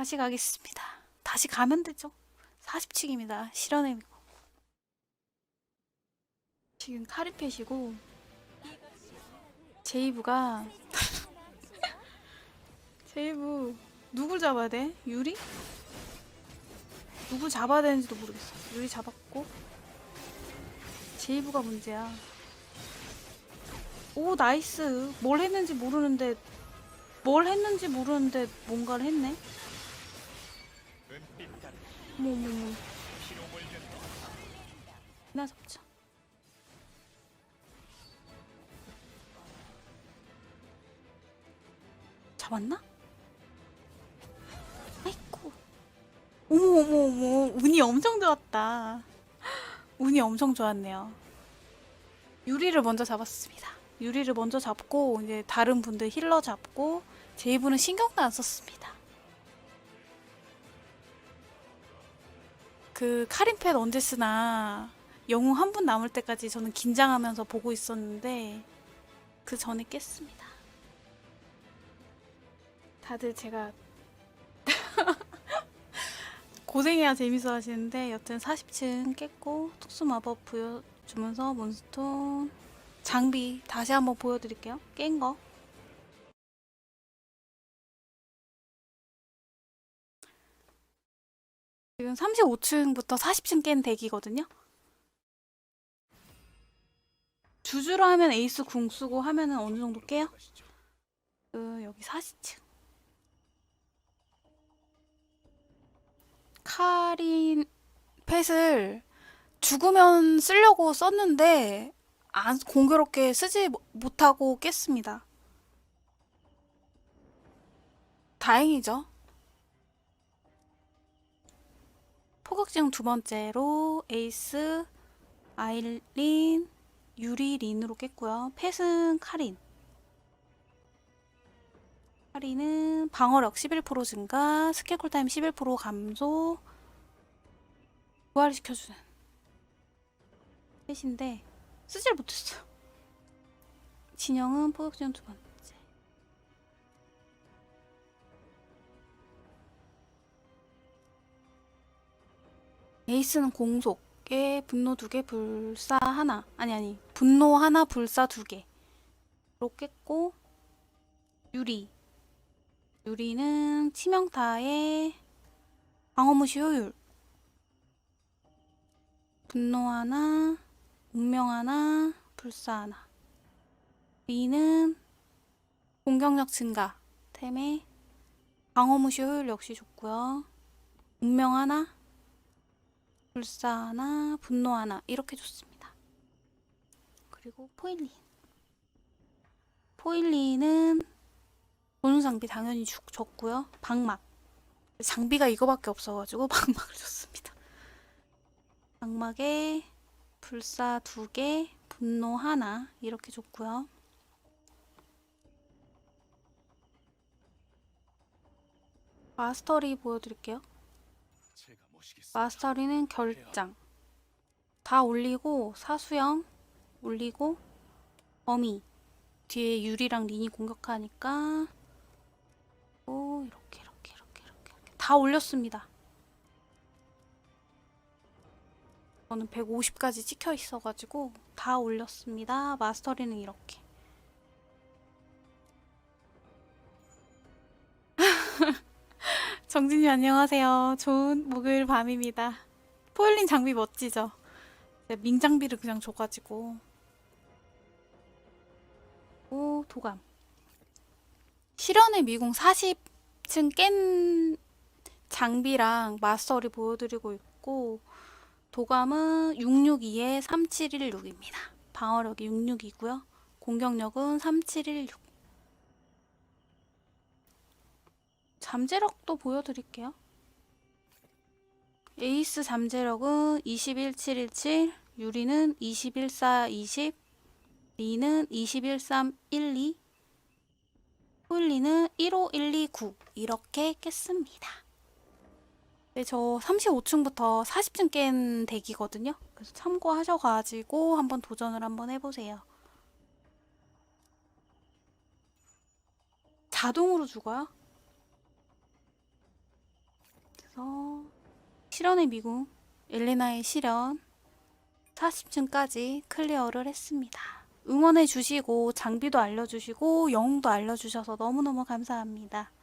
다시 가겠습니다. 다시 가면 되죠. 40층입니다. 실현해미고. 지금 카리펫이고 제이브가 제이브 누굴 잡아야 돼? 유리? 누굴 잡아야 되는지도 모르겠어. 유리 잡았고 제이브가 문제야. 오 나이스. 뭘 했는지 모르는데 뭘 했는지 모르는데 뭔가를 했네. 어머. 나 잡자. 잡았나? 아이고. 어머 어머 어머. 운이 엄청 좋았다. 운이 엄청 좋았네요. 유리를 먼저 잡았습니다. 유리를 먼저 잡고 이제 다른 분들 힐러 잡고 제이브는 신경도 안 썼습니다. 그 카린펫 언제 쓰나 영웅 한 분 남을 때까지 저는 긴장하면서 보고 있었는데 그 전에 깼습니다. 다들 제가 고생해야 재밌어 하시는데 여튼 40층 깼고 특수 마법 보여주면서 몬스톤 장비 다시 한번 보여드릴게요. 깬 거. 지금 35층부터 40층 깬 덱이거든요. 주주로 하면 에이스 궁 쓰고 하면은 어느 정도 깨요? 그 여기 40층. 카린 펫을 죽으면 쓰려고 썼는데 안 공교롭게 쓰지 못- 못하고 깼습니다. 다행이죠. 포격증 두 번째로 에이스, 아일린, 유리, 린으로 깼고요. 펫은 카린. 카린은 방어력 11% 증가, 스킬 쿨타임 11% 감소, 부활시켜주는 펫인데 쓰질 못했어. 진영은 포격증 두 번째. 에이스는 공속에 분노 두 개, 불사 하나. 아니 아니 분노 하나, 불사 두 개. 로 깼고 유리. 유리는 치명타에 방어무시 효율. 분노 하나, 운명 하나, 불사 하나. 리는 공격력 증가. 템에 방어무시 효율 역시 좋고요. 운명 하나, 불사 하나, 분노 하나 이렇게 줬습니다. 그리고 포일린. 포일린은 보는 장비 당연히 주, 줬고요. 방막. 장비가 이거밖에 없어가지고 방막을 줬습니다. 방막에 불사 두 개, 분노 하나 이렇게 줬고요. 마스터리 보여드릴게요. 마스터리는 결장. 다 올리고 사수형 올리고 범위. 뒤에 유리랑 린이 공격하니까 오 이렇게 이렇게 이렇게 이렇게 이렇게. 다 올렸습니다. 저는 150까지 찍혀 있어가지고 다 올렸습니다. 마스터리는 이렇게 정진이 안녕하세요. 좋은 목요일 밤입니다. 포일린 장비 멋지죠? 제가 민장비를 그냥 줘가지고 오 도감 실현의 미궁 40층 깬 장비랑 마스터리 보여드리고 있고 도감은 662에 3716입니다. 방어력이 66이고요. 공격력은 3716 잠재력도 보여드릴게요. 에이스 잠재력은 21717, 유리는 21420, 리는 21312, 홀리는 15129 이렇게 깼습니다. 네, 저 35층부터 40층 깬 덱이거든요. 그래서 참고하셔가지고 한번 도전을 한번 해보세요. 자동으로 죽어요? 그래서 실현의 미궁 엘레나의 실현 40층까지 클리어를 했습니다. 응원해 주시고 장비도 알려주시고 영웅도 알려주셔서 너무너무 감사합니다.